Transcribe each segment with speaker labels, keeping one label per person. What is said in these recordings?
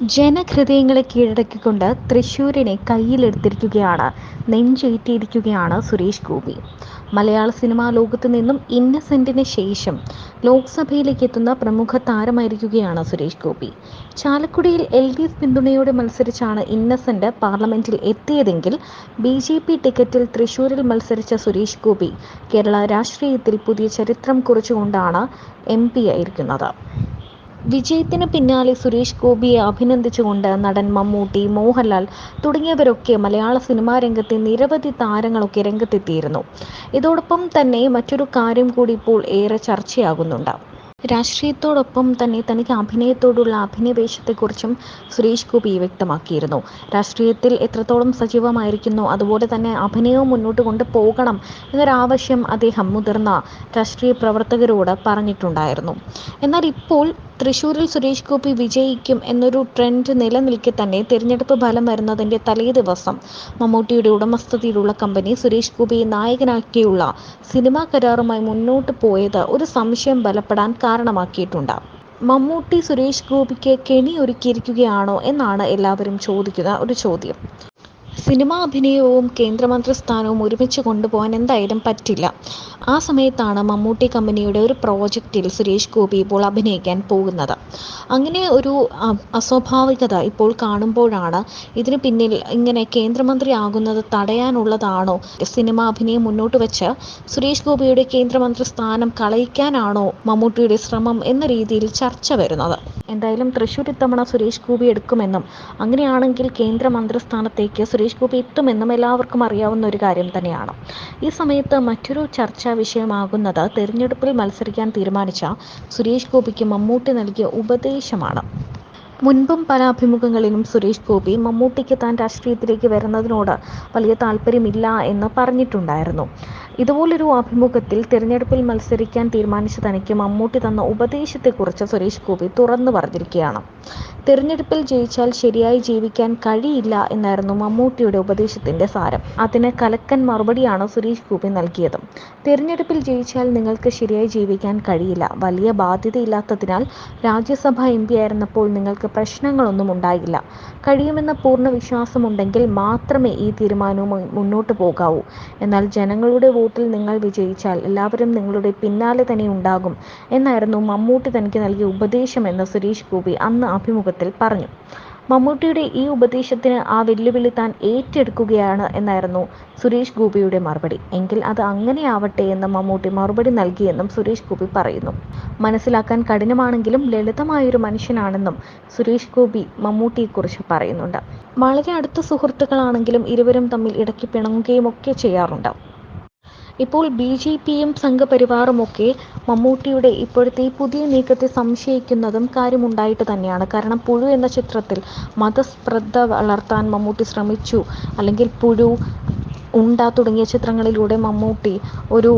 Speaker 1: ജനഹൃദയങ്ങളെ കീഴടക്കിക്കൊണ്ട് തൃശ്ശൂരിനെ കയ്യിലെടുത്തിരിക്കുകയാണ് നെഞ്ചേറ്റിയിരിക്കുകയാണ് സുരേഷ് ഗോപി. മലയാള cinema ലോകത്ത് നിന്നും ഇന്നസെന്റിന് ശേഷം ലോക്സഭയിലേക്ക് എത്തുന്ന പ്രമുഖ താരമായിരിക്കുകയാണ് സുരേഷ് ഗോപി. ചാലക്കുടിയിൽ എൽ ഡി എഫ് പിന്തുണയോടെ മത്സരിച്ചാണ് ഇന്നസെന്റ് പാർലമെന്റിൽ എത്തിയതെങ്കിൽ ബി ജെ പി ടിക്കറ്റിൽ തൃശ്ശൂരിൽ മത്സരിച്ച സുരേഷ് ഗോപി കേരള രാഷ്ട്രീയത്തിൽ പുതിയ ചരിത്രം കുറിച്ചുകൊണ്ടാണ് എം പി ആയിരിക്കുന്നത്. വിജയത്തിന് പിന്നാലെ സുരേഷ് ഗോപിയെ അഭിനന്ദിച്ചുകൊണ്ട് നടൻ മമ്മൂട്ടി മോഹൻലാൽ തുടങ്ങിയവരൊക്കെ മലയാള സിനിമാ രംഗത്തെ നിരവധി താരങ്ങളൊക്കെ രംഗത്തെത്തിയിരുന്നു. ഇതോടൊപ്പം തന്നെ മറ്റൊരു കാര്യം കൂടി ഇപ്പോൾ ഏറെ ചർച്ചയാകുന്നുണ്ട്. രാഷ്ട്രീയത്തോടൊപ്പം തന്നെ തനിക്ക് അഭിനയത്തോടുള്ള അഭിനിവേശത്തെക്കുറിച്ചും സുരേഷ് ഗോപി വ്യക്തമാക്കിയിരുന്നു. രാഷ്ട്രീയത്തിൽ എത്രത്തോളം സജീവമായിരിക്കുന്നു അതുപോലെ തന്നെ അഭിനയവും മുന്നോട്ട് കൊണ്ട് പോകണം എന്നൊരാവശ്യം അദ്ദേഹം മുതിർന്ന രാഷ്ട്രീയ പ്രവർത്തകരോട് പറഞ്ഞിട്ടുണ്ടായിരുന്നു. എന്നാൽ ഇപ്പോൾ തൃശ്ശൂരിൽ സുരേഷ് ഗോപി വിജയിക്കും എന്നൊരു ട്രെൻഡ് നിലനിൽക്കെ തന്നെ തിരഞ്ഞെടുപ്പ് ഫലം വരുന്നതിന്റെ തലേ ദിവസം മമ്മൂട്ടിയുടെ ഉടമസ്ഥതയിലുള്ള കമ്പനി സുരേഷ് ഗോപിയെ നായകനാക്കിയുള്ള സിനിമാ കരാറുമായി മുന്നോട്ട് പോയത് ഒരു സംശയം ബലപ്പെടാൻ കാരണമാക്കിയിട്ടുണ്ട്. മമ്മൂട്ടി സുരേഷ് ഗോപിക്ക് കെണി ഒരുക്കിയിരിക്കുകയാണോ എന്നാണ് എല്ലാവരും ചോദിക്കുന്ന ഒരു ചോദ്യം. സിനിമാ അഭിനയവും കേന്ദ്രമന്ത്രി സ്ഥാനവും ഒരുമിച്ച് കൊണ്ടുപോകാൻ എന്തായാലും പറ്റില്ല. ആ സമയത്താണ് മമ്മൂട്ടി കമ്പനിയുടെ ഒരു പ്രോജക്റ്റിൽ സുരേഷ് ഗോപി ഇപ്പോൾ അഭിനയിക്കാൻ പോകുന്നത്. അങ്ങനെ ഒരു അസ്വാഭാവികത ഇപ്പോൾ കാണുമ്പോഴാണ് ഇതിന് പിന്നിൽ ഇങ്ങനെ കേന്ദ്രമന്ത്രി ആകുന്നത് തടയാനുള്ളതാണോ? സിനിമാ അഭിനയം മുന്നോട്ട് വെച്ച് സുരേഷ് ഗോപിയുടെ കേന്ദ്രമന്ത്രി സ്ഥാനം കളയിക്കാനാണോ മമ്മൂട്ടിയുടെ ശ്രമം എന്ന രീതിയിൽ ചർച്ച വരുന്നത്. എന്തായാലും തൃശ്ശൂർ ഇത്തവണ സുരേഷ് ഗോപി എടുക്കുമെന്നും അങ്ങനെയാണെങ്കിൽ കേന്ദ്രമന്ത്രി സ്ഥാനത്തേക്ക് സുരേഷ് ഗോപി എത്തുമെന്നും എല്ലാവർക്കും അറിയാവുന്ന ഒരു കാര്യം തന്നെയാണ്. ഈ സമയത്ത് മറ്റൊരു ചർച്ചാ വിഷയമാകുന്നത് തെരഞ്ഞെടുപ്പിൽ മത്സരിക്കാൻ തീരുമാനിച്ച സുരേഷ് ഗോപിക്ക് മമ്മൂട്ടി നൽകിയ ഉപദേശമാണ്. മുൻപും പല അഭിമുഖങ്ങളിലും സുരേഷ് ഗോപി മമ്മൂട്ടിക്ക് താൻ രാഷ്ട്രീയത്തിലേക്ക് വരുന്നതിനോട് വലിയ താല്പര്യമില്ല എന്ന് പറഞ്ഞിട്ടുണ്ടായിരുന്നു. ഇതുപോലൊരു അഭിമുഖത്തിൽ തിരഞ്ഞെടുപ്പിൽ മത്സരിക്കാൻ തീരുമാനിച്ച തനിക്ക് മമ്മൂട്ടി തന്ന ഉപദേശത്തെക്കുറിച്ച് സുരേഷ് ഗോപി തുറന്നു പറഞ്ഞിരിക്കുകയാണ്. തിരഞ്ഞെടുപ്പിൽ ജയിച്ചാൽ ശരിയായി ജീവിക്കാൻ കഴിയില്ല എന്നായിരുന്നു മമ്മൂട്ടിയുടെ ഉപദേശത്തിന്റെ സാരം. അതിന് കലക്കൻ മറുപടിയാണ് സുരേഷ് ഗോപി നൽകിയത്. തിരഞ്ഞെടുപ്പിൽ ജയിച്ചാൽ നിങ്ങൾക്ക് ശരിയായി ജീവിക്കാൻ കഴിയില്ല. വലിയ ബാധ്യതയില്ലാത്തതിനാൽ രാജ്യസഭ എം പി ആയിരുന്നപ്പോൾ നിങ്ങൾക്ക് പ്രശ്നങ്ങളൊന്നും ഉണ്ടായില്ല. കഴിയുമെന്ന പൂർണ വിശ്വാസമുണ്ടെങ്കിൽ മാത്രമേ ഈ തീരുമാനവും മുന്നോട്ട് പോകാവൂ. എന്നാൽ ജനങ്ങളുടെ വോട്ടിൽ നിങ്ങൾ വിജയിച്ചാൽ എല്ലാവരും നിങ്ങളുടെ പിന്നാലെ തന്നെ ഉണ്ടാകും എന്നായിരുന്നു മമ്മൂട്ടി തനിക്ക് നൽകിയ ഉപദേശമെന്ന് സുരേഷ് ഗോപി അന്ന് അഭിമുഖത്തിൽ പറഞ്ഞു. മമ്മൂട്ടിയുടെ ഈ ഉപദേശത്തിന് ആ വെല്ലുവിളി താൻ ഏറ്റെടുക്കുകയാണ് എന്നായിരുന്നു സുരേഷ് ഗോപിയുടെ മറുപടി. എങ്കിൽ അത് അങ്ങനെയാവട്ടെ എന്ന് മമ്മൂട്ടി മറുപടി നൽകിയെന്നും സുരേഷ് ഗോപി പറയുന്നു. മനസ്സിലാക്കാൻ കഠിനമാണെങ്കിലും ലളിതമായൊരു മനുഷ്യനാണെന്നും സുരേഷ് ഗോപി മമ്മൂട്ടിയെക്കുറിച്ച് പറയുന്നുണ്ട്. വളരെ അടുത്ത സുഹൃത്തുക്കളാണെങ്കിലും ഇരുവരും തമ്മിൽ ഇടയ്ക്ക് പിണങ്ങുകയും ഒക്കെ ചെയ്യാറുണ്ട്. ഇപ്പോൾ ബി ജെ പിയും സംഘപരിവാറുമൊക്കെ മമ്മൂട്ടിയുടെ ഇപ്പോഴത്തെ ഈ പുതിയ നീക്കത്തെ സംശയിക്കുന്നതും കാര്യമുണ്ടായിട്ട് തന്നെയാണ്. കാരണം പുഴു എന്ന ചിത്രത്തിൽ മതസ്പ്രദ്ധ വളർത്താൻ മമ്മൂട്ടി ശ്രമിച്ചു. അല്ലെങ്കിൽ പുഴു ഉണ്ട തുടങ്ങിയ ചിത്രങ്ങളിലൂടെ മമ്മൂട്ടി ഒരു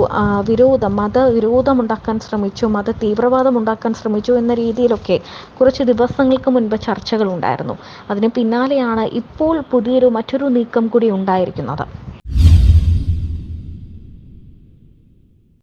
Speaker 1: വിരോധം മതവിരോധം ഉണ്ടാക്കാൻ ശ്രമിച്ചു മത തീവ്രവാദം ഉണ്ടാക്കാൻ ശ്രമിച്ചു എന്ന രീതിയിലൊക്കെ കുറച്ച് ദിവസങ്ങൾക്ക് മുൻപ് ചർച്ചകൾ ഉണ്ടായിരുന്നു അതിന് പിന്നാലെയാണ് ഇപ്പോൾ പുതിയൊരു മറ്റൊരു നീക്കം കൂടി ഉണ്ടായിരിക്കുന്നത്.